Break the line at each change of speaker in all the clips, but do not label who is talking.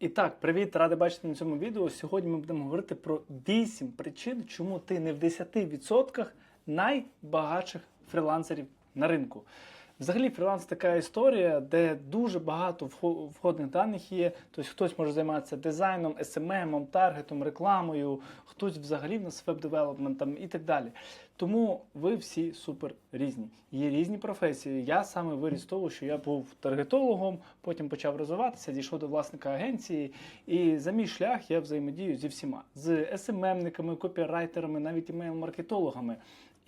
І так, привіт, радий бачити на цьому відео. Сьогодні ми будемо говорити про 8 причин, чому ти не в 10% найбагатших фрілансерів на ринку. Взагалі, фріланс така історія, де дуже багато вхо- входних даних є. Тобто хтось може займатися дизайном, SMM, таргетом, рекламою, хтось взагалі в нас веб-девелопментом і так далі. Тому ви всі супер різні. Є різні професії. Я саме виріс того, що я був таргетологом, потім почав розвиватися, дійшов до власника агенції. І за мій шлях я взаємодію зі всіма: з SMM-никами, копірайтерами, навіть імейл-маркетологами.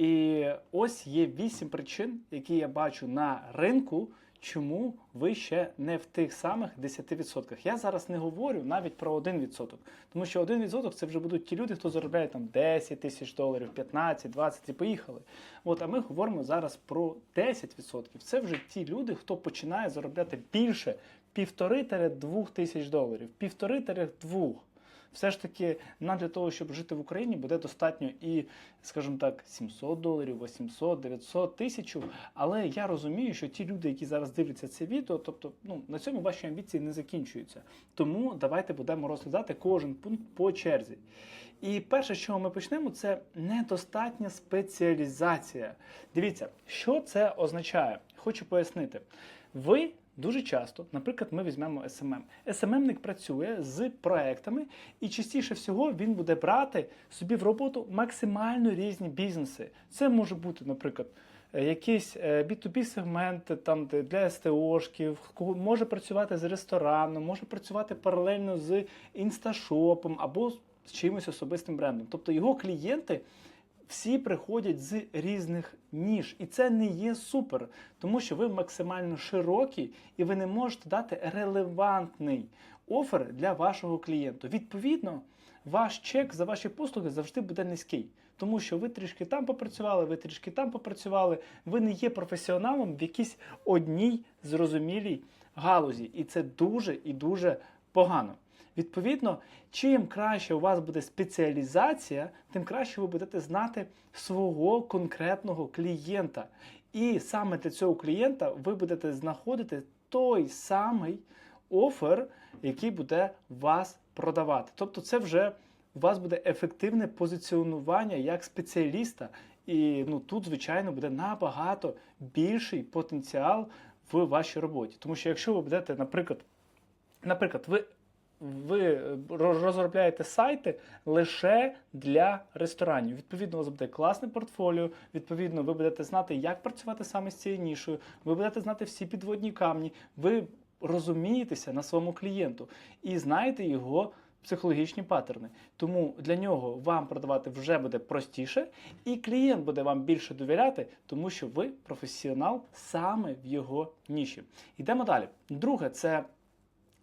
І ось є вісім причин, які я бачу на ринку, чому ви ще не в тих самих 10%. Я зараз не говорю навіть про 1%, тому що 1% це вже будуть ті люди, хто заробляє там 10 тисяч доларів, 15, 20 і поїхали. От, а ми говоримо зараз про 10%. Це вже ті люди, хто починає заробляти більше півтори-двох тисяч доларів, півтори-двох. Все ж таки, нам для того, щоб жити в Україні, буде достатньо і, скажімо так, 700 доларів, 800, 900, 1000. Але я розумію, що ті люди, які зараз дивляться це відео, тобто ну, на цьому ваші амбіції не закінчуються. Тому давайте будемо розглядати кожен пункт по черзі. І перше, з чого ми почнемо, це недостатня спеціалізація. Дивіться, що це означає? Хочу пояснити. Ви Дуже часто, наприклад, ми візьмемо SMM. SMM-ник працює з проектами, і частіше всього він буде брати собі в роботу максимально різні бізнеси. Це може бути, наприклад, е, якийсь е, B2B сегмент там де для СТОшків, може працювати з рестораном, може працювати паралельно з інсташопом або з чимось особистим брендом. Тобто його клієнти всі приходять з різних ніж, і це не є супер, тому що ви максимально широкі і ви не можете дати релевантний офер для вашого клієнту. Відповідно, ваш чек за ваші послуги завжди буде низький, тому що ви трішки там попрацювали, ви трішки там попрацювали. Ви не є професіоналом в якійсь одній зрозумілій галузі, і це дуже і дуже погано. Відповідно, чим краще у вас буде спеціалізація, тим краще ви будете знати свого конкретного клієнта. І саме для цього клієнта ви будете знаходити той самий офер, який буде вас продавати. Тобто, це вже у вас буде ефективне позиціонування як спеціаліста. І ну, тут, звичайно, буде набагато більший потенціал в вашій роботі. Тому що якщо ви будете, наприклад, наприклад, ви ви розробляєте сайти лише для ресторанів. Відповідно, у вас буде класне портфоліо. Відповідно, ви будете знати, як працювати саме з цією нішою. Ви будете знати всі підводні камні. Ви розумієтеся на своєму клієнту і знаєте його. Психологічні паттерни, тому для нього вам продавати вже буде простіше, і клієнт буде вам більше довіряти, тому що ви професіонал саме в його ніші. Йдемо далі. Друге, це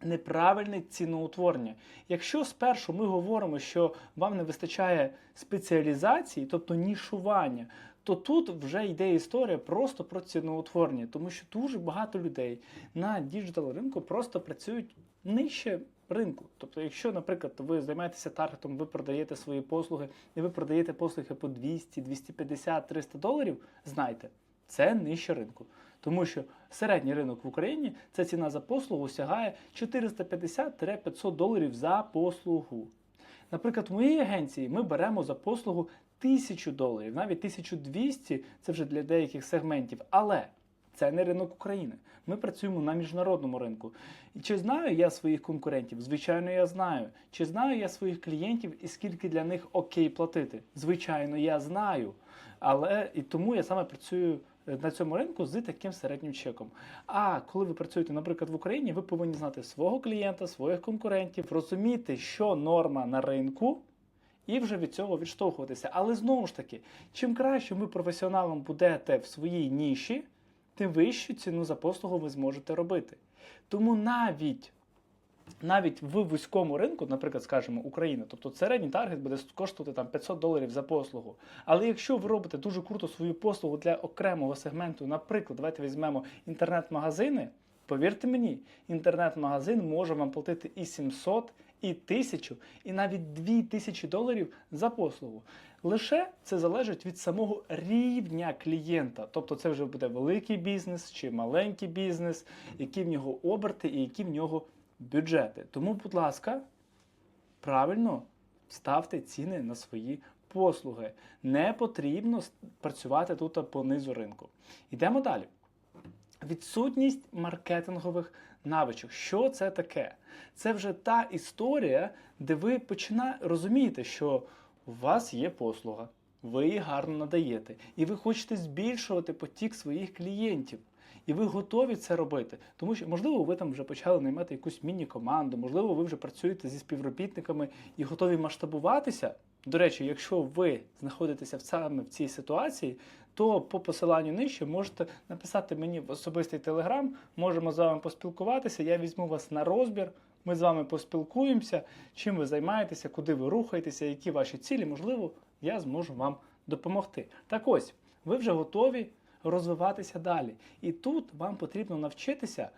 неправильне ціноутворення. Якщо спершу ми говоримо, що вам не вистачає спеціалізації, тобто нішування, то тут вже йде історія просто про ціноутворення, тому що дуже багато людей на діджитал ринку просто працюють нижче ринку. Тобто, якщо, наприклад, ви займаєтеся таргетом, ви продаєте свої послуги, і ви продаєте послуги по 200, 250, 300 доларів, знайте, це нижче ринку. Тому що середній ринок в Україні ця ціна за послугу сягає 450-500 доларів за послугу. Наприклад, в моїй агенції ми беремо за послугу 1000 доларів, навіть 1200 це вже для деяких сегментів. Але це не ринок України. Ми працюємо на міжнародному ринку. І чи знаю я своїх конкурентів? Звичайно, я знаю. Чи знаю я своїх клієнтів і скільки для них окей платити? Звичайно, я знаю. Але і тому я саме працюю на цьому ринку з таким середнім чеком. А коли ви працюєте, наприклад, в Україні, ви повинні знати свого клієнта, своїх конкурентів, розуміти, що норма на ринку. І вже від цього відштовхуватися. Але знову ж таки, чим краще ви професіоналом будете в своїй ніші, тим вищу ціну за послугу ви зможете робити. Тому навіть навіть в вузькому ринку, наприклад, скажімо, Україна, тобто середній таргет буде коштувати там 500 доларів за послугу. Але якщо ви робите дуже круто свою послугу для окремого сегменту, наприклад, давайте візьмемо інтернет-магазини. Повірте мені, інтернет-магазин може вам платити і 700, і 1000, і навіть 2000 доларів за послугу. Лише це залежить від самого рівня клієнта. Тобто це вже буде великий бізнес чи маленький бізнес, які в нього оберти і які в нього бюджети. Тому, будь ласка, правильно ставте ціни на свої послуги. Не потрібно працювати тут по низу ринку. Йдемо далі. Відсутність маркетингових навичок. Що це таке? Це вже та історія, де ви починаєте розумієте, що у вас є послуга, ви її гарно надаєте, і ви хочете збільшувати потік своїх клієнтів. І ви готові це робити, тому що можливо ви там вже почали наймати якусь міні-команду, можливо, ви вже працюєте зі співробітниками і готові масштабуватися. До речі, якщо ви знаходитеся в саме в цій ситуації, то по посиланню нижче можете написати мені в особистий телеграм, можемо з вами поспілкуватися. Я візьму вас на розбір. Ми з вами поспілкуємося, чим ви займаєтеся, куди ви рухаєтеся, які ваші цілі. Можливо, я зможу вам допомогти. Так ось, ви вже готові розвиватися далі. І тут вам потрібно навчитися.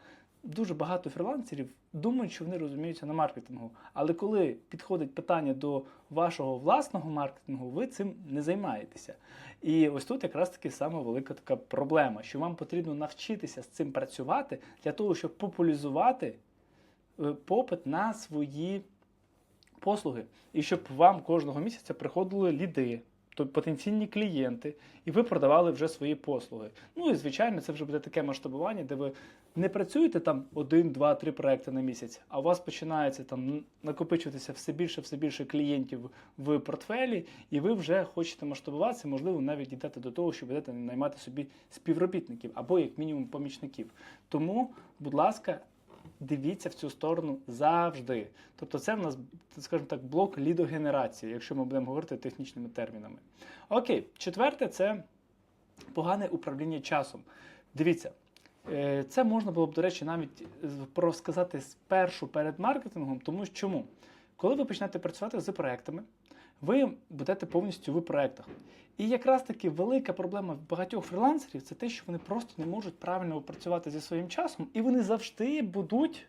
Дуже багато фрілансерів думають, що вони розуміються на маркетингу. Але коли підходить питання до вашого власного маркетингу, ви цим не займаєтеся. І ось тут якраз таки саме велика така проблема, що вам потрібно навчитися з цим працювати для того, щоб популяризувати е, попит на свої послуги, і щоб вам кожного місяця приходили ліди, потенційні клієнти, і ви продавали вже свої послуги. Ну і звичайно, це вже буде таке масштабування, де ви не працюєте там один, два, три проекти на місяць, а у вас починається там накопичуватися все більше, все більше клієнтів в портфелі, і ви вже хочете масштабуватися, можливо, навіть йдете до того, що будете наймати собі співробітників або як мінімум помічників. Тому, будь ласка, дивіться в цю сторону завжди. Тобто, це в нас, скажімо так, блок лідогенерації, якщо ми будемо говорити технічними термінами. Окей, четверте це погане управління часом. Дивіться. е, Це можна було б, до речі, навіть з- розказати спершу перед маркетингом, тому що чому? Коли ви почнете працювати з проектами, ви будете повністю в проектах. І якраз таки велика проблема багатьох фрілансерів це те, що вони просто не можуть правильно працювати зі своїм часом, і вони завжди будуть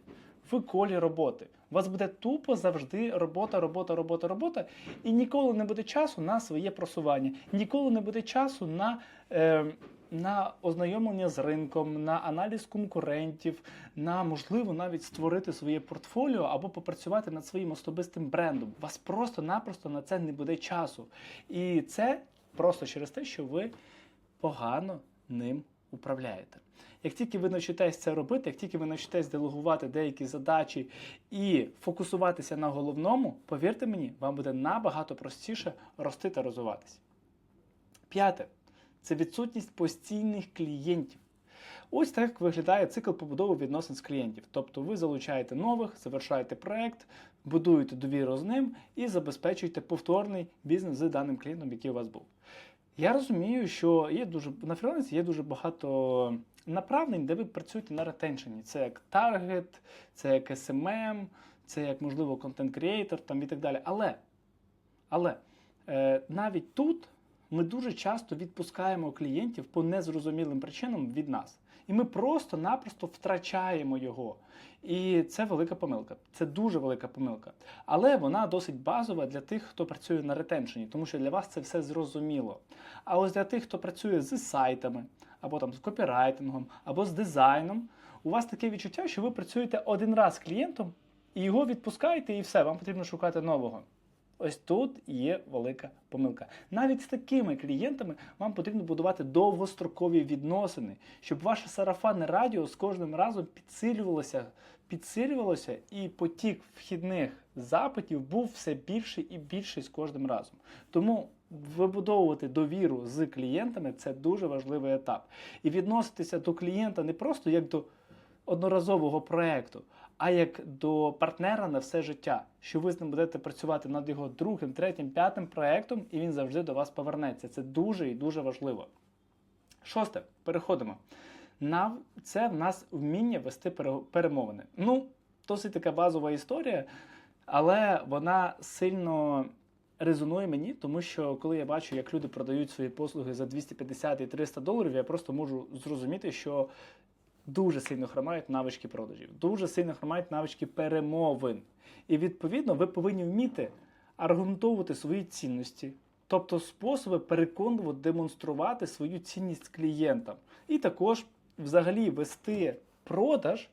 в колі роботи. У вас буде тупо завжди робота, робота, робота, робота, і ніколи не буде часу на своє просування, ніколи не буде часу на. Е, на ознайомлення з ринком, на аналіз конкурентів, на можливо навіть створити своє портфоліо або попрацювати над своїм особистим брендом. У вас просто-напросто на це не буде часу. І це просто через те, що ви погано ним управляєте. Як тільки ви навчитесь це робити, як тільки ви навчитесь делегувати деякі задачі і фокусуватися на головному, повірте мені, вам буде набагато простіше рости та розвиватися. П'яте це відсутність постійних клієнтів. Ось так виглядає цикл побудови відносин з клієнтів. Тобто ви залучаєте нових, завершаєте проект, будуєте довіру з ним і забезпечуєте повторний бізнес з даним клієнтом, який у вас був. Я розумію, що є дуже на фрілансі є дуже багато направлень, де ви працюєте на ретеншені. Це як таргет, це як SMM, це як можливо контент-креатор і так далі. Але, але е, навіть тут ми дуже часто відпускаємо клієнтів по незрозумілим причинам від нас. І ми просто-напросто втрачаємо його. І це велика помилка. Це дуже велика помилка. Але вона досить базова для тих, хто працює на ретеншені, тому що для вас це все зрозуміло. А ось для тих, хто працює з сайтами, або там з копірайтингом, або з дизайном, у вас таке відчуття, що ви працюєте один раз з клієнтом і його відпускаєте, і все, вам потрібно шукати нового. Ось тут є велика помилка. Навіть з такими клієнтами вам потрібно будувати довгострокові відносини, щоб ваше сарафанне радіо з кожним разом підсилювалося, підсилювалося, і потік вхідних запитів був все більший і більший з кожним разом. Тому вибудовувати довіру з клієнтами це дуже важливий етап. І відноситися до клієнта не просто як до одноразового проекту, а як до партнера на все життя, що ви з ним будете працювати над його другим, третім, п'ятим проектом, і він завжди до вас повернеться. Це дуже і дуже важливо. Шосте, переходимо. На це в нас вміння вести перемовини. Ну, досить така базова історія, але вона сильно резонує мені, тому що коли я бачу, як люди продають свої послуги за 250 і 300 доларів, я просто можу зрозуміти, що дуже сильно хромають навички продажів, дуже сильно хромають навички перемовин. І відповідно ви повинні вміти аргументовувати свої цінності, тобто способи переконувати, демонструвати свою цінність клієнтам. І також взагалі вести продаж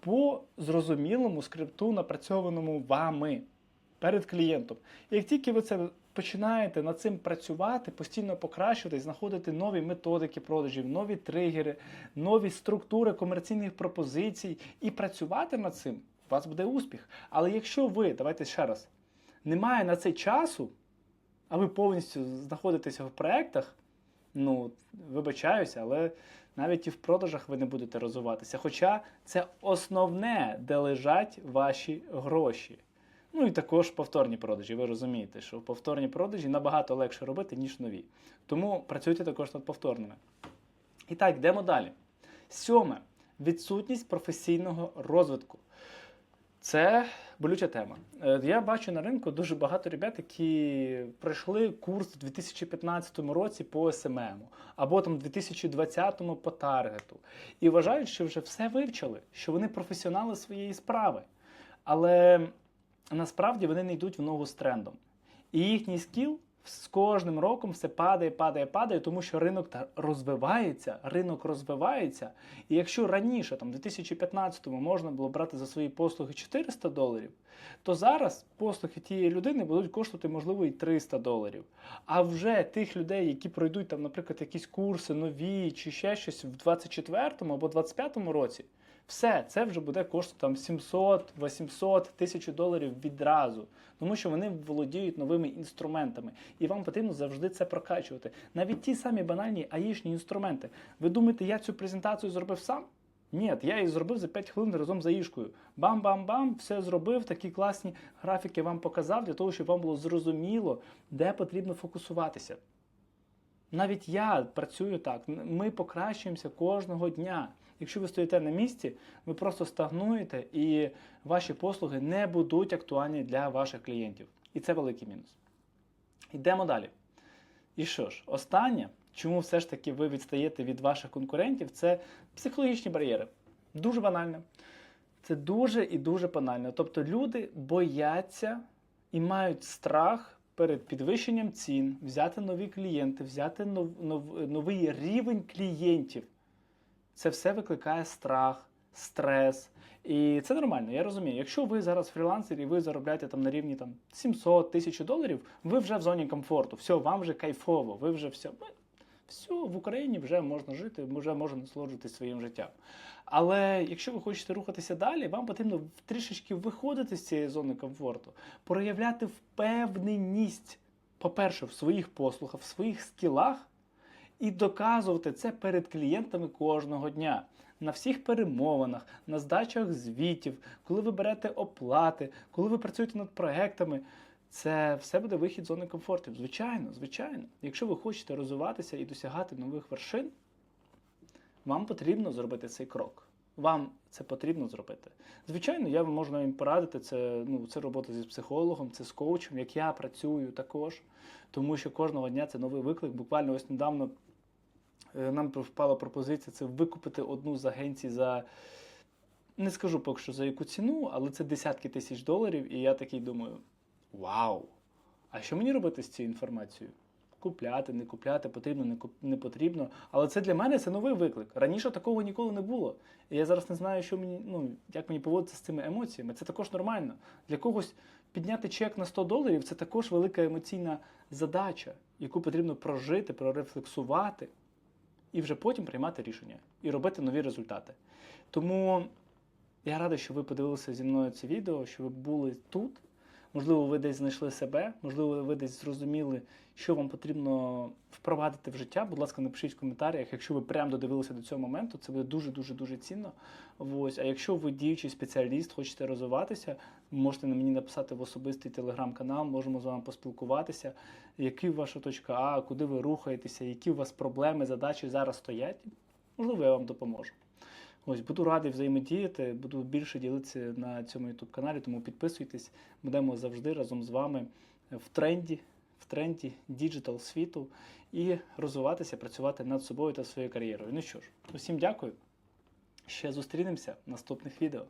по зрозумілому скрипту, напрацьованому вами перед клієнтом. Як тільки ви це починаєте над цим працювати, постійно покращувати, знаходити нові методики продажів, нові тригери, нові структури комерційних пропозицій і працювати над цим, у вас буде успіх. Але якщо ви, давайте ще раз, немає на це часу, а ви повністю знаходитеся в проєктах, ну, вибачаюся, але навіть і в продажах ви не будете розвиватися. Хоча це основне, де лежать ваші гроші. Ну і також повторні продажі. Ви розумієте, що повторні продажі набагато легше робити, ніж нові. Тому працюйте також над повторними. І так, йдемо далі. Сьоме відсутність професійного розвитку. Це болюча тема. Е, Я бачу на ринку дуже багато ребят, які пройшли курс у 2015 році по СММ, або там 2020 по таргету, і вважають, що вже все вивчили, що вони професіонали своєї справи. Але насправді вони не йдуть в ногу з трендом. І їхній скіл з кожним роком все падає, падає, падає, тому що ринок розвивається, ринок розвивається. І якщо раніше, там, в 2015-му, можна було брати за свої послуги 400 доларів, то зараз послуги тієї людини будуть коштувати, можливо, і 300 доларів. А вже тих людей, які пройдуть, там, наприклад, якісь курси нові чи ще щось в 24-му або 25-му році, все, це вже буде коштувати там 700, 800, 1000 доларів відразу, тому що вони володіють новими інструментами, і вам потрібно завжди це прокачувати. Навіть ті самі банальні аїшні інструменти. Ви думаєте, я цю презентацію зробив сам? Ні, я її зробив за 5 хвилин разом з аїшкою. Бам-бам-бам, все зробив, такі класні графіки вам показав для того, щоб вам було зрозуміло, де потрібно фокусуватися. Навіть я працюю так. Ми покращуємося кожного дня. Якщо ви стоїте на місці, ви просто стагнуєте і ваші послуги не будуть актуальні для ваших клієнтів. І це великий мінус. Йдемо далі. І що ж, останнє, чому все ж таки ви відстаєте від ваших конкурентів, це психологічні бар'єри. Дуже банально. Це дуже і дуже банально. Тобто люди бояться і мають страх перед підвищенням цін, взяти нові клієнти, взяти нов, нов, новий рівень клієнтів. Це все викликає страх, стрес. І це нормально, я розумію. Якщо ви зараз фрілансер і ви заробляєте там на рівні там 700 1000 доларів, ви вже в зоні комфорту. Все, вам вже кайфово, ви вже все. Все, в Україні вже можна жити, вже можна насолоджуватися своїм життям. Але якщо ви хочете рухатися далі, вам потрібно трішечки виходити з цієї зони комфорту, проявляти впевненість, по-перше, в своїх послугах, в своїх скілах, і доказувати це перед клієнтами кожного дня. На всіх перемовинах, на здачах звітів, коли ви берете оплати, коли ви працюєте над проектами. Це все буде вихід зони комфорту. Звичайно, звичайно. Якщо ви хочете розвиватися і досягати нових вершин, вам потрібно зробити цей крок. Вам це потрібно зробити. Звичайно, я вам можу навіть порадити, це ну, це робота зі психологом, це з коучем, як я працюю також, тому що кожного дня це новий виклик. Буквально ось недавно нам впала пропозиція це викупити одну з агенцій за. Не скажу поки що за яку ціну, але це десятки тисяч доларів, і я такий думаю: вау! А що мені робити з цією інформацією? Купляти, не купляти, потрібно, не, куп... не потрібно. Але це для мене це новий виклик. Раніше такого ніколи не було. І я зараз не знаю, що мені, ну, як мені поводитися з цими емоціями. Це також нормально. Для когось підняти чек на 100 доларів це також велика емоційна задача, яку потрібно прожити, прорефлексувати і вже потім приймати рішення і робити нові результати. Тому я радий, що ви подивилися зі мною це відео, що ви були тут. Можливо, ви десь знайшли себе, можливо, ви десь зрозуміли, що вам потрібно впровадити в життя. Будь ласка, напишіть в коментарях, якщо ви прям додивилися до цього моменту, це буде дуже-дуже дуже цінно. Ось. А якщо ви діючий спеціаліст, хочете розвиватися, можете на мені написати в особистий телеграм-канал, можемо з вами поспілкуватися, які ваша точка А, куди ви рухаєтеся, які у вас проблеми, задачі зараз стоять. Можливо, я вам допоможу. Ось буду радий взаємодіяти, буду більше ділитися на цьому youtube каналі, тому підписуйтесь. Будемо завжди разом з вами в тренді, в тренді діджитал світу і розвиватися, працювати над собою та своєю кар'єрою. Ну що ж, усім дякую. Ще зустрінемося в наступних відео.